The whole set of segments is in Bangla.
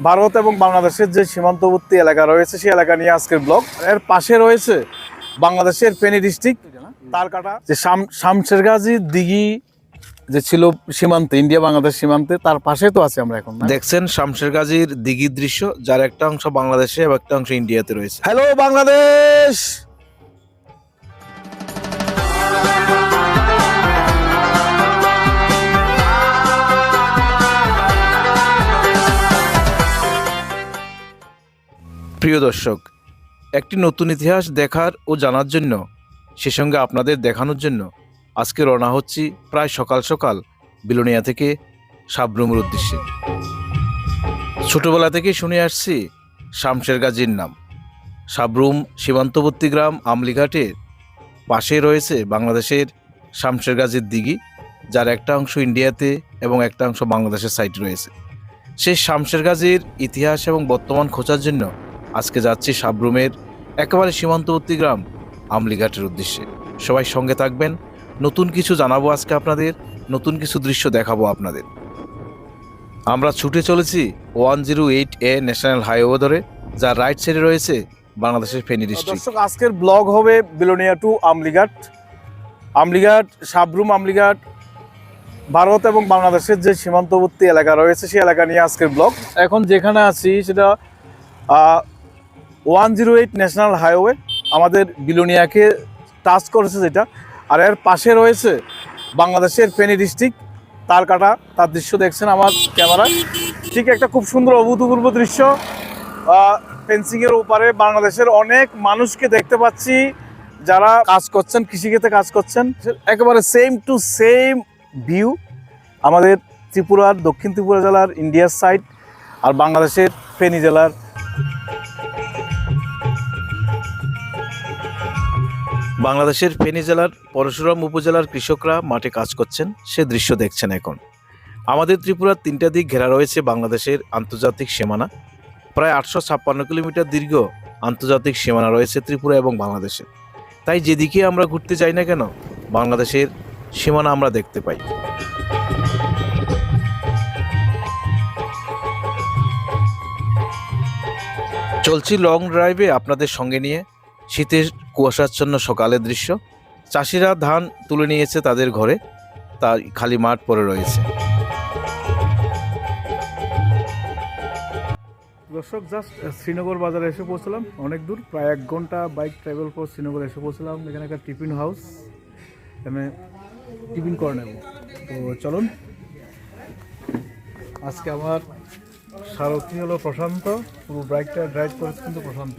ভারত এবং বাংলাদেশের যে সীমান্তবর্তী এলাকা রয়েছে সেই এলাকা নিয়ে আজকের ব্লক এর পাশে রয়েছে বাংলাদেশের ফেনী ডিস্ট্রিক্ট তারকাটা যে শামশের গাজী দিঘি যে ছিল সীমান্তে ইন্ডিয়া বাংলাদেশ সীমান্তে তার পাশে তো আছে আমরা এখন দেখছেন শামশের গাজীর দিঘির দৃশ্য যার একটা অংশ বাংলাদেশে এবং একটা অংশ ইন্ডিয়াতে রয়েছে। হ্যালো বাংলাদেশ! প্রিয় দর্শক, একটি নতুন ইতিহাস দেখার ও জানার জন্য, সে সঙ্গে আপনাদের দেখানোর জন্য আজকে রওনা হচ্ছি প্রায় সকাল সকাল বিলোনিয়া থেকে সাবরুমের উদ্দেশ্যে। ছোটবেলা থেকে শুনে আসছি শামশের গাজীর নাম। সাবরুম সীমান্তবর্তী গ্রাম আমলিঘাটের পাশে রয়েছে বাংলাদেশের শামশের গাজীর দিঘি, যার একটা অংশ ইন্ডিয়াতে এবং একটা অংশ বাংলাদেশের সাইড রয়েছে। সেই শামশের গাজীর ইতিহাস এবং বর্তমান খোঁজার জন্য আজকে যাচ্ছি সাবরুমের একেবারে সীমান্তবর্তী গ্রাম আমলিঘাটের উদ্দেশ্যে। সবাই সঙ্গে থাকবেন। নতুন কিছু জানাব আজকে আপনাদের নতুন কিছু দৃশ্য দেখাবো আপনাদের। আমরা ছুটে চলেছি one zero eight A national highway ধরে যার রাইট সাইডে রয়েছে বাংলাদেশের ফেনী ডিস্ট্রিক্ট। দর্শক আজকের ব্লগ হবে বিলোনিয়া টু আমলিঘাট। আমলিঘাট সাবরুম আমলিঘাট ভারত এবং বাংলাদেশের যে সীমান্তবর্তী এলাকা রয়েছে সেই এলাকা নিয়ে আজকের ব্লগ। এখন যেখানে আছি সেটা one zero eight national highway আমাদের বিলোনিয়াকে টাচ করেছে যেটা। আর এর পাশে রয়েছে বাংলাদেশের ফেনী ডিস্ট্রিক্ট তার কাটা, তার দৃশ্য দেখছেন আমার ক্যামেরায়। ঠিক একটা খুব সুন্দর অভূতপূর্ব দৃশ্য। ফেন্সিং এর ওপারে বাংলাদেশের অনেক মানুষকে দেখতে পাচ্ছি যারা কাজ করছেন, কৃষিক্ষেত্রে কাজ করছেন। একেবারে সেম টু সেম ভিউ আমাদের ত্রিপুরার, দক্ষিণ ত্রিপুরা জেলার ইন্ডিয়ার সাইড আর বাংলাদেশের ফেনী জেলার বাংলাদেশের ফেনী জেলার, পরশুরাম উপজেলার কৃষকরা মাঠে কাজ করছেন, সে দৃশ্য দেখছেন এখন। আমাদের ত্রিপুরার তিনটা দিক ঘেরা রয়েছে বাংলাদেশের আন্তর্জাতিক সীমানা। প্রায় আটশো ছাপ্পান্ন কিলোমিটার দীর্ঘ আন্তর্জাতিক সীমানা রয়েছে ত্রিপুরা এবং বাংলাদেশের। তাই যেদিকে আমরা ঘুরতে যাই না কেন, বাংলাদেশের সীমানা আমরা দেখতে পাই। চলছি লং ড্রাইভে আপনাদের সঙ্গে নিয়ে। শীতের কুয়াশাচ্ছন্ন সকালের দৃশ্য। চাষিরা ধান তুলে নিয়েছে তাদের ঘরে তার খালি মাঠ পড়ে রয়েছে। দর্শক জাস্ট শ্রীনগর বাজারে এসে পৌঁছলাম। অনেক দূর, প্রায় এক ঘণ্টা বাইক ট্রাভেল পর শ্রীনগর এসে পৌঁছলাম। এখানে একটা টিফিন হাউস এখানে টিফিন করে নেব তো চলুন, আজকে আমার সারথি হলো প্রশান্ত। পুরো বাইকটা ড্রাইভ করেছে কিন্তু প্রশান্ত।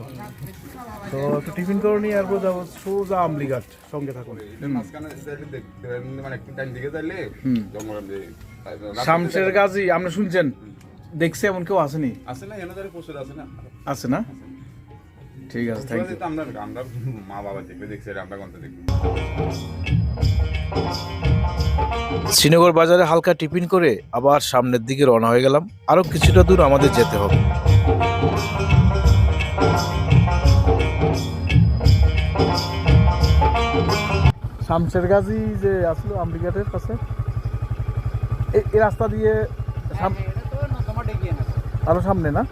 তো একটু টিফিন করে নিয়ে এরপর যাব সোজা আমলিঘাট সঙ্গে থাকুন। মানে শামশের গাজী আপনি শুনছেন? দেখছে এমন কেউ আসেনি। আছে না এনে প্রচুর আছে না। আছে না? ঠিক আছে থ্যাংক ইউ আমরা আমরা মা বাবা দেখবে দেখছি আর আমরা কোনটা দেখব? শ্রীনগর বাজারে হালকা টিফিন করে আবার সামনের দিকে রওনা হয়ে গেলাম। আরও কিছুটা দূর আমাদের যেতে হবে। শামশের গাজী যে আসলো আমেরিকাটের কাছে এই রাস্তা দিয়ে সাম- আরও সামনে না?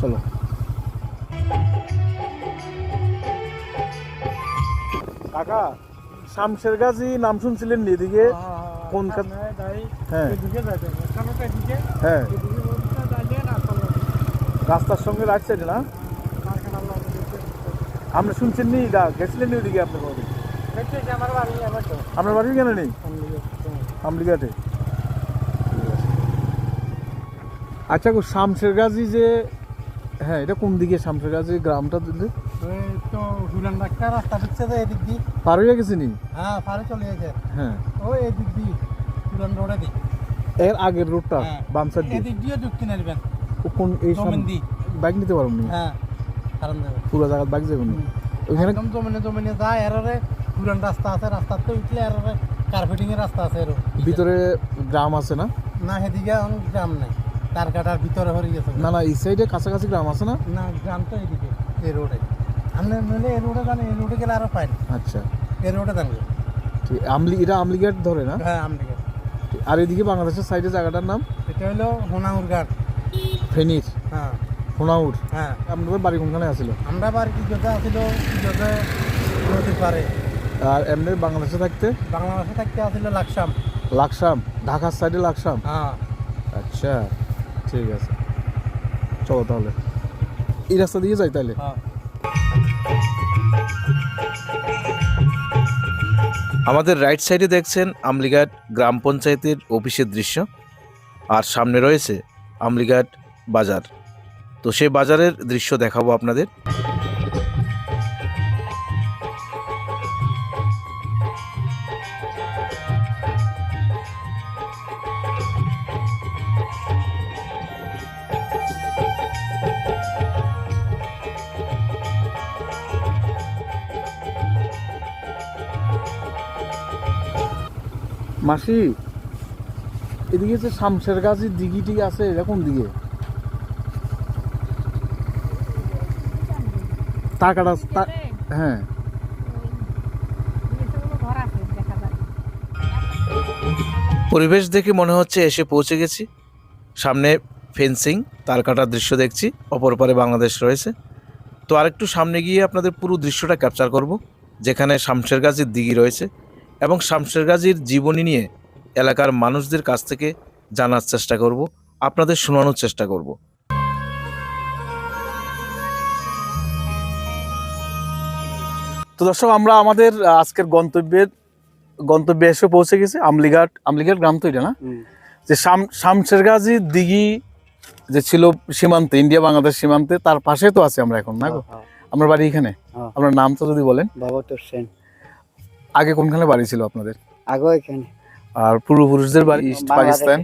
চলো। কাকা শামশের গাজী নাম শুনছিলেন নি এদিকে? কোন হ্যাঁ। হ্যাঁ। রাস্তার সঙ্গে রাইট সাইডে না? আপনি শুনছেন নি? গেছিলেন নি ওদিকে আপনার বাড়ি আপনার বাড়ি কেন নেই? আমলিঘাটে আচ্ছা শামশের গাজী যে হ্যাঁ এটা কোন দিকে শামশের গাজী? গ্রামটা দিলে? হুলান ডাক্তার রাস্তা ঢুকছে তো এদিক দিয়ে। পার হয়ে গেছে নি? হ্যাঁ পারে চলে গেছে। হ্যাঁ। ওই এদিক দিয়ে হুলান রোডে দিক এর আগের রোডটা হ্যাঁ। বাম সাইড দিয়ে? এদিক দিয়ে ঢুকতে নারবেন ও কোন এই জমিন দি বাইক নিতে পারব নি? হ্যাঁ কারণ পুরো জায়গা বাইক যাবে নি? ওইখানে একদম জমিনে জমিনে যায় এরারে হুলান রাস্তা আছে রাস্তাতে উঠলে এরারে কার্পেটিং এর রাস্তা আছে এরও। ভিতরে গ্রাম আছে না? না সেদিকে গ্রাম নাই। তার কাটার ভিতরে হয়ে গেছে। না না এই সাইডে কাছাকাছি গ্রাম আছে না? না গ্রাম তো এদিকে এই রোডে আপনি নইলে এই রোডে জানেন এই রোডে গেলে আরও পাইন আচ্ছা এই রোডে জানবে ঠিক আমলি এটা আমলিঘাট ধরে না হ্যাঁ আমদিকে আর এদিকে বাংলাদেশের সাইডে জায়গাটার নাম এটা হলো হোনাউর ঘাট ফেনীর হ্যাঁ সোনাউর হ্যাঁ আপনাদের বাড়ি কোনখানে আছিল আমরা বাড়ি কি যোদ্ধা আছিল কি নদীর পারে আর এমনি বাংলাদেশে থাকতে বাংলাদেশে থাকতে আছিল লাকসাম লাকসাম ঢাকার সাইডে লাকসাম হ্যাঁ আচ্ছা ঠিক আছে চলো তাহলে এই রাস্তা দিয়ে যাই তাহলে হ্যাঁ আমাদের রাইট সাইডে দেখছেন আমলিঘাট গ্রাম পঞ্চায়েতের অফিসের দৃশ্য, আর সামনে রয়েছে আমলিঘাট বাজার। তো সেই বাজারের দৃশ্য দেখাবো আপনাদের। মাসি এদিকে যে শামসের গাছের দিঘিটি আছে এরকম দিকে? তা- হ্যাঁ। পরিবেশ দেখে মনে হচ্ছে এসে পৌঁছে গেছি। সামনে ফেন্সিং, তার কাটার দৃশ্য দেখছি, অপর পারে বাংলাদেশ রয়েছে। তো আরেকটু সামনে গিয়ে আপনাদের পুরো দৃশ্যটা ক্যাপচার করব, যেখানে শামশের গাছের দিঘি রয়েছে। এবং শামশের গাজীর জীবনী নিয়ে এলাকার মানুষদের কাছ থেকে জানার চেষ্টা করব আপনাদের শোনানোর চেষ্টা করব। তো দর্শক আমরা আমাদের আজকের গন্তব্যের গন্তব্যে এসে পৌঁছে গেছি আমলিঘাট আমলিঘাট গ্রাম তো এটা না? যে শাম শামশের গাজী দিঘি যে ছিল সীমান্তে ইন্ডিয়া বাংলাদেশ সীমান্তে তার পাশে তো আছে আমরা এখন না গো? আমার বাড়ি এখানে? হ্যাঁ। আপনার নাম তো যদি বলেন। বাবতর সেন আগে কোনখানে বাড়ি ছিল আপনাদের? আগে এখানে আর পূর্বপুরুষদের বাড়ি ইস্ট পাকিস্তান?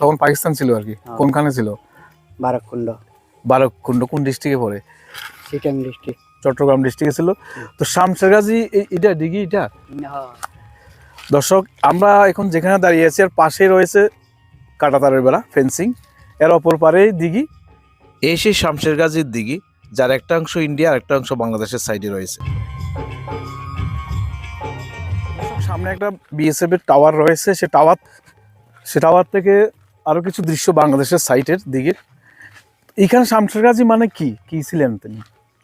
তখন পাকিস্তান ছিল আর কি। হ্যাঁ। কোনখানে ছিল? বারাকুণ্ড বারকুণ্ড কোন ডিস্ট্রিক্টে পড়ে? সিটাং ডিস্ট্রিক্ট চট্টগ্রাম ডিস্ট্রিক্টে ছিল। তো শামশের গাজী এটা দিঘি এটা? দর্শক আমরা এখন যেখানে দাঁড়িয়ে আছি আর পাশে রয়েছে কাটাতারের বেড়া ফেন্সিং এর অপর পারেই দিঘি এই সেই শামশের গাজীর দিঘি যার একটা অংশ ইন্ডিয়া আর একটা অংশ বাংলাদেশের সাইডে রয়েছে। সামনে একটা বিএসএফ এর টাওয়ার রয়েছে। সে টাওয়ার সে টাওয়ার থেকে আরও কিছু দৃশ্য বাংলাদেশের সাইটের দিকে। এখানে শামশের গাজী মানে কি? কি ছিলেন তিনি?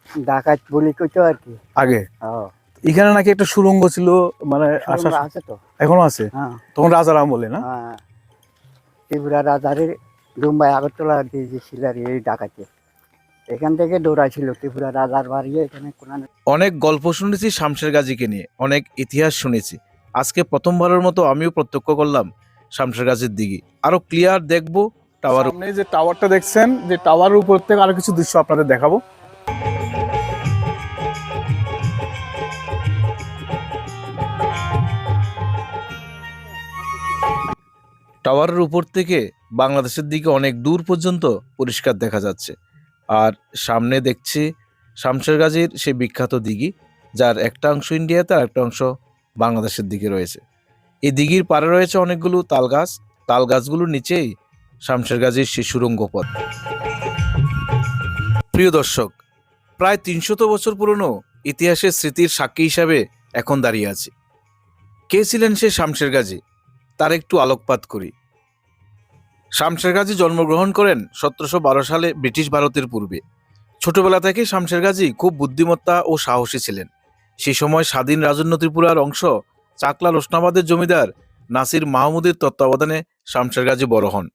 ডাকাত বলি কইতো আর কি। আগে? হ্যাঁ এখানে নাকি একটা সুরঙ্গ ছিল মানে আসার আছে তো। এখনও আছে? হ্যাঁ। তখন রাজার আমলে না? হ্যাঁ। ত্রিপুরা রাজারের দুম্বাই আগরতলা দিয়ে গেছিল আর এই ডাকাতে। এখান থেকে দৌড়াইছিল ত্রিপুরা রাজার বাড়ি এখানে অনেক গল্প শুনেছি শামশের গাজীকে নিয়ে অনেক ইতিহাস শুনেছি। আজকে প্রথমবারের মতো আমিও প্রত্যক্ষ করলাম শামশের গাজীর দিঘি। আরও ক্লিয়ার দেখব টাওয়ার সামনে যে টাওয়ারটা দেখছেন যে টাওয়ারের উপর থেকে আরও কিছু দৃশ্য আপনাদের দেখাবো। টাওয়ারের উপর থেকে বাংলাদেশের দিকে অনেক দূর পর্যন্ত পরিষ্কার দেখা যাচ্ছে। আর সামনে দেখছি শামশের গাজীর সেই বিখ্যাত দিঘি যার একটা অংশ ইন্ডিয়াতে আর একটা অংশ বাংলাদেশের দিকে রয়েছে। এই দিঘির পারে রয়েছে অনেকগুলো তাল গাছ তাল গাছগুলোর নিচেই শামশের গাজীর সেই সুরঙ্গ পথ। প্রিয় দর্শক, প্রায় তিনশত বছর পুরনো ইতিহাসের স্মৃতির সাক্ষী হিসাবে এখন দাঁড়িয়ে আছি। কে ছিলেন সে শামশের গাজী? তার একটু আলোকপাত করি। শামশের গাজী জন্মগ্রহণ করেন সতেরোশো বারো সালে ব্রিটিশ ভারতের পূর্বে। ছোটবেলা থেকে শামশের গাজী খুব বুদ্ধিমত্তা ও সাহসী ছিলেন। সেই সময় স্বাধীন রাজন্য ত্রিপুরার অংশ চাকলা রোশনাবাদের জমিদার নাসির মাহমুদের তত্ত্বাবধানে শামশের গাজী বড় হন।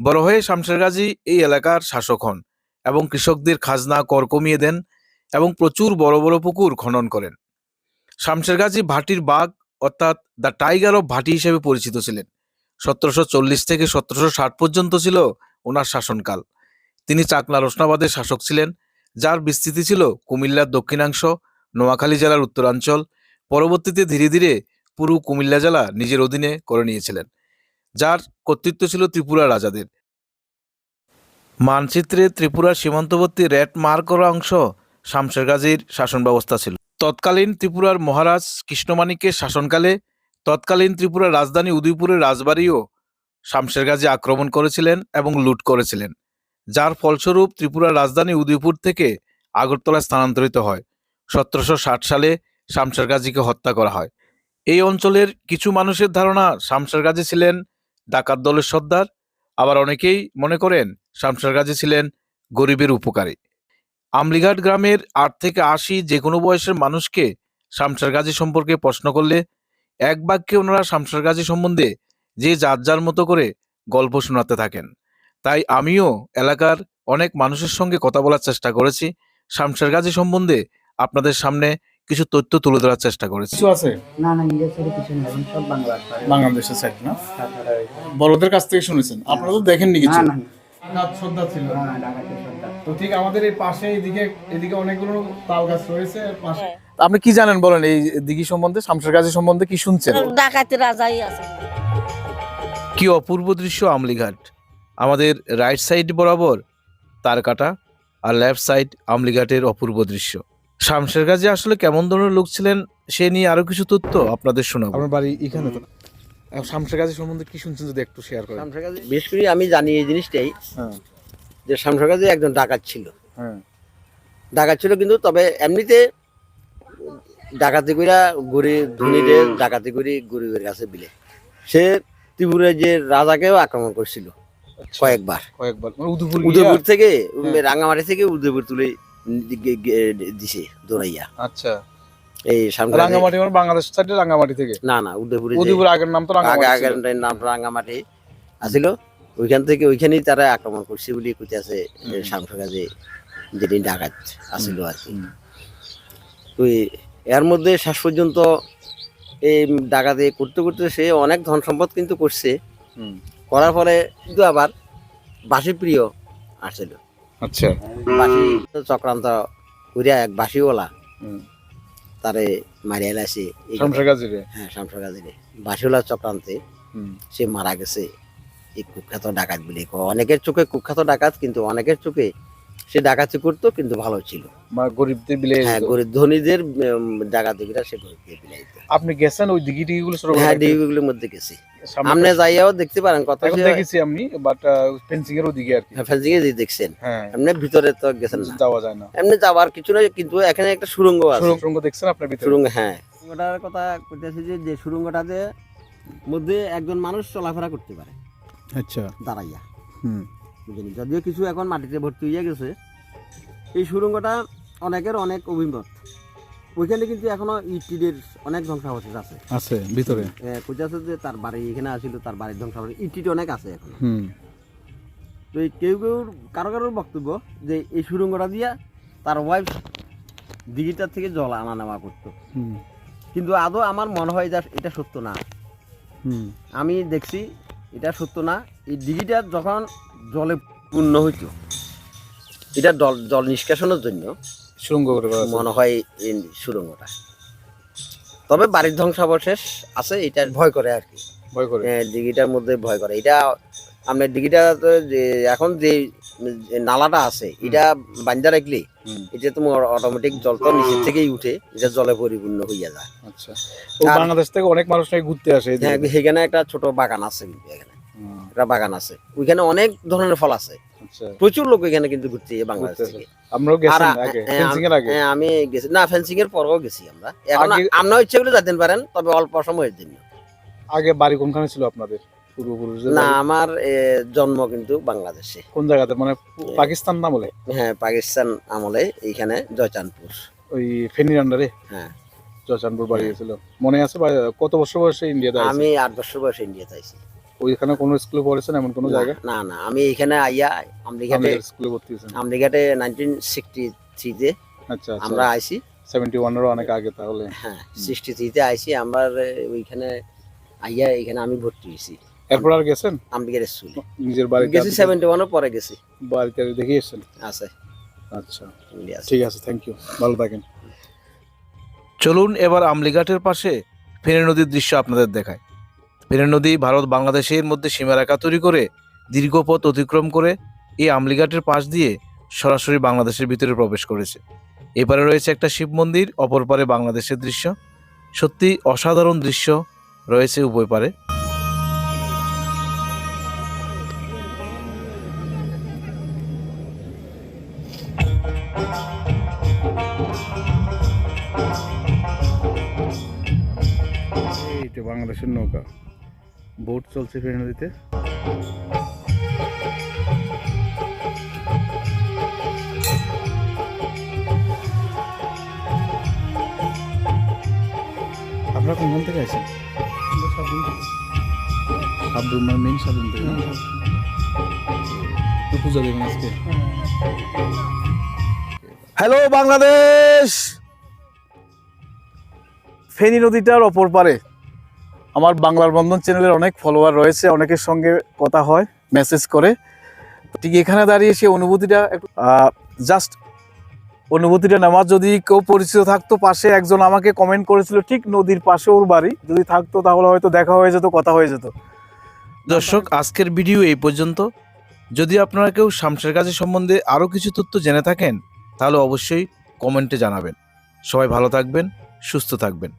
বড় হয়ে শামশের গাজী এই এলাকার শাসক হন এবং কৃষকদের খাজনা, কর কমিয়ে দেন এবং প্রচুর বড় বড় পুকুর খনন করেন। শামশের গাজী ভাটির বাঘ অর্থাৎ দ্য টাইগার অফ ভাটি হিসেবে পরিচিত ছিলেন। সতেরোশো চল্লিশ থেকে সতেরোশো ষাট পর্যন্ত ছিল ওনার শাসনকাল। তিনি চাকলা রোশনাবাদের শাসক ছিলেন, যার বিস্তৃতি ছিল কুমিল্লার দক্ষিণাংশ নোয়াখালী জেলার উত্তরাঞ্চল। পরবর্তীতে ধীরে ধীরে পুরো কুমিল্লা জেলা নিজের অধীনে করে নিয়েছিলেন, যার কর্তৃত্ব ছিল ত্রিপুরা রাজাদের। মানচিত্রে ত্রিপুরার সীমান্তবর্তী রেড মার করা অংশ শামশের গাজীর শাসন ব্যবস্থা ছিল। তৎকালীন ত্রিপুরার মহারাজ কৃষ্ণমাণিক্যের শাসনকালে তৎকালীন ত্রিপুরার রাজধানী উদয়পুরের রাজবাড়িও শামশের গাজী আক্রমণ করেছিলেন এবং লুট করেছিলেন, যার ফলস্বরূপ ত্রিপুরার রাজধানী উদয়পুর থেকে আগরতলায় স্থানান্তরিত হয়। সতেরোশো ষাট সালে শামশের গাজীকে হত্যা করা হয়। এই অঞ্চলের কিছু মানুষের ধারণা শামশের গাজী ছিলেন ডাকাত দলের সর্দার, আবার অনেকেই মনে করেন শামসার গাজী ছিলেন গরিবের উপকারী। আমলিঘাট গ্রামের আট থেকে আশি যে কোনো বয়সের মানুষকে শামসার গাজী সম্পর্কে প্রশ্ন করলে এক বাক্যে ওনারা শামসার গাজী সম্বন্ধে যে যার যার মতো করে গল্প শোনাতে থাকেন। তাই আমিও এলাকার অনেক মানুষের সঙ্গে কথা বলার চেষ্টা করেছি শামসার গাজী সম্বন্ধে আপনাদের সামনে কিছু তথ্য তুলে ধরার চেষ্টা করেছি। কিছু আছে? না না কিছু নেই এখন সব বাংলা বাংলাদেশের সাইড না? বড়দের কাছ থেকে শুনেছেন? আপনারা তো দেখেননি কিছু? না না শ্রদ্ধা ছিল। না ডাকাতি সর্দার তো ঠিক আমাদের এই পাশে এদিকে এদিকে অনেকগুলো তাল গাছ রয়েছে পাশে আপনি কি জানেন বলেন এই দিঘি সম্বন্ধে শামসার গাজী সম্বন্ধে কি শুনছেন? ডাকাতি রাজাই আছে। কি অপূর্ব দৃশ্য আমলিঘাট। আমাদের রাইট সাইড বরাবর তারকাটা আর লেফট সাইড আমলিঘাটের অপূর্ব দৃশ্য। শামশের গাজী আসলে কেমন ধরনের লোক ছিলেন সে নিয়ে আরও কিছু তথ্য আপনাদের শোনাবো। আপনার বাড়ি এখানে তো। এখন শামসার গাজী সম্বন্ধে কি শুনছেন যদি একটু শেয়ার করেন? বিশেষ করে আমি জানি এই জিনিসটাই হ্যাঁ। যে শামসার যে একজন ডাকাত ছিল। হ্যাঁ। ডাকাত ছিল কিন্তু তবে এমনিতে ডাকাতি কইরা গরি ধনীদের ডাকাতি করি গরিবের কাছে বিলে। সে ত্রিপুরের যে রাজাকেও আক্রমণ করছিল কয়েকবার। কয়েকবার। মানে উদয়পুর থেকে হ্যাঁ। রাঙামাটি থেকে উদয়পুর তুলে দিছে দৌড়াইয়া। আচ্ছা। এই রাঙ্গামাটি মানে বাংলাদেশ সাইডে রাঙ্গামাটি থেকে? না না উদয়পুরে উদয়পুর আগের নাম তো রাঙ্গামাটি আগের নাম রাঙামাটি আছিল। ওইখান থেকে ওইখানেই তারা আক্রমণ করছে বলে কইতে আছে শামসার যে যেটি ডাকাত আছিল আর কি। হুম। এর মধ্যে শেষ পর্যন্ত এই ডাকাতি করতে করতে সে অনেক ধন সম্পদ কিন্তু করছে। করার ফলে কিন্তু আবার বাসি প্রিয় আসছিল। আচ্ছা। বাসি চক্রান্ত করিয়া এক বাসিওয়ালা তারে মারিয়া লাইছে। হ্যাঁ শামসার গাজীরে। বাসিওয়ালা চক্রান্তে সে মারা গেছে। এই কুখ্যাত ডাকাত বলে অনেকের চোখে কুখ্যাত ডাকাত কিন্তু অনেকের চোখে সে ডাকাতি করতো কিন্তু ভালো ছিল। গরিবদের হ্যাঁ গরিব ধনীদের ডাকাতিরা সে গরিবদের বিলাইতো আপনি গেছেন ওই দিঘি টিঘি গুলো ছোট হ্যাঁ ডিগুলির মধ্যে গেছি। আপনি যাইয়াও দেখতে পারেন কত দেখেছি আমি বাট ফেন্সিং এর ওদিকে আর কি। ফেন্সিং এ যে দেখছেন হ্যাঁ। এমনি ভিতরে তো গেছেন না। যাওয়া যায় না। এমনি যাওয়ার কিছু না কিন্তু এখানে একটা সুরঙ্গ আছে। সুরঙ্গ দেখছেন আপনার ভিতরে? সুরঙ্গ হ্যাঁ। সুরঙ্গটার কথা কইতেছি যে যে সুরঙ্গটাতে মধ্যে একজন মানুষ চলাফেরা করতে পারে। আচ্ছা। দাঁড়াইয়া। হুম। বুঝলি যদিও কিছু এখন মাটিতে ভর্তি হয়ে গেছে এই সুরঙ্গটা অনেকের অনেক অভিমত। ওইখানে কিন্তু এখনও ইটিদের অনেক ধ্বংসাবশেষ আছে। আছে ভিতরে। যে তার বাড়ি এখানে আসছিল তার বাড়ির ধ্বংসাবশেষ অনেক আছে এখন। তো এই কেউ কেউ কারও কারোর বক্তব্য যে এই সুরঙ্গটা দিয়া তার ওয়াইফ দিঘিটার থেকে জল আনা নেওয়া করতো। কিন্তু আদৌ আমার মনে হয় যে এটা সত্য না। হুম। আমি দেখছি এটা সত্য না। এই দিঘিটা যখন জলে পূর্ণ হইতো এটা জল জল নিষ্কাশনের জন্য সুরঙ্গ করে মনে হয় সুরঙ্গটা তবে বাড়ির ধ্বংসাবশেষ আছে এটা ভয় করে আর কি। ভয় করে। দিঘিটার মধ্যে ভয় করে। এটা আপনার দিঘিটা তো এখন যে নালাটা আছে এটা বান্ধা রাখলে এটা তোমার অটোমেটিক জল তো নিচের থেকেই উঠে এটা জলে পরিপূর্ণ হইয়া যায়। আচ্ছা। ও বাংলাদেশ থেকে অনেক মানুষ ঘুরতে আসে এই হ্যাঁ সেখানে একটা ছোট বাগান আছে কিন্তু এখানে। একটা বাগান আছে। ওইখানে অনেক ধরনের ফল আছে। প্রচুর লোক এখানে কিন্তু ঘুরতে যায় বাংলাদেশ থেকে। আমরাও আ- আগে হ্যাঁ, ফেন্সিং এর আগে। হ্যাঁ আমি গেছি না ফেন্সিং এর পরেও গেছি আমরা। এখন ইচ্ছে করলে যেতে পারেন তবে অল্প সময়ের জন্য। আগে বাড়ি কোনখানে ছিল আপনাদের? না আমার জন্ম কিন্তু বাংলাদেশে। কোন জায়গাতে? মানে পাকিস্তান বলে হ্যাঁ পাকিস্তান আমলে এইখানে জয়চানপুর ওই ফেনীর আন্ডারে হ্যাঁ। জয়চানপুর বাড়ি গেছিল মনে আছে কত বছর বয়সে ইন্ডিয়াতে আমি আট বছর বয়সে ইন্ডিয়াতে আইছি ওইখানে কোনো স্কুলে পড়েছেন এমন কোনো জায়গায়? না না আমি এইখানে আইয়া আমলিঘাটে স্কুলে ভর্তি হয়েছেন। আমলিঘাটে নাইনটিন সিক্সটি থ্রিতে আচ্ছা আচ্ছা। আমরা আইছি। সেভেন্টি ওয়ানেরও অনেক আগে তাহলে। হ্যাঁ সিক্সটি থ্রিতে আইছি আমার ওইখানে আইয়া এখানে আমি ভর্তি হয়েছি। এরপর আর গেছেন? আমলিঘাট স্কুল। নিজের বাড়িতে গেছি সেভেন্টি ওয়ানের পরে গেছি। বাড়িতে দেখে এসেছেন আছে। আচ্ছা। ঠিক আছে থ্যাংক ইউ ভালো থাকেন। চলুন এবার আমলিঘাটের পাশে ফেনী নদীর দৃশ্য আপনাদের দেখায় ফেনী নদী ভারত বাংলাদেশের মধ্যে সীমারেখা তৈরি করে দীর্ঘ পথ অতিক্রম করে এই আমলিঘাটের পাশ দিয়ে সরাসরি বাংলাদেশের ভিতরে প্রবেশ করেছে। এপারে রয়েছে একটা শিব মন্দির, অপর পারে বাংলাদেশের দৃশ্য। সত্যি অসাধারণ দৃশ্য রয়েছে উভয় পারে। বাংলাদেশের নৌকা। বোট চলছে ফেরি নদীতে। আপনারা কোনখান থেকে আছেন মেন মানে থেকে। হ্যাঁ। দেবেন আজকে। হ্যালো বাংলাদেশ ফেনী নদীটার অপর পারে। আমার বাংলার বন্ধন চ্যানেলের অনেক ফলোয়ার রয়েছে, অনেকের সঙ্গে কথা হয় মেসেজ করে। ঠিক এখানে দাঁড়িয়ে সে অনুভূতিটা জাস্ট অনুভূতিটা নেওয়ার যদি কেউ পরিচিত থাকতো পাশে, একজন আমাকে কমেন্ট করেছিল ঠিক নদীর পাশে ওর বাড়ি। যদি থাকতো তাহলে হয়তো দেখা হয়ে যেত, কথা হয়ে যেত। দর্শক, আজকের ভিডিও এই পর্যন্ত। যদি আপনারা কেউ শামসের গাজী সম্বন্ধে আরও কিছু তথ্য জেনে থাকেন, তাহলে অবশ্যই কমেন্টে জানাবেন। সবাই ভালো থাকবেন, সুস্থ থাকবেন।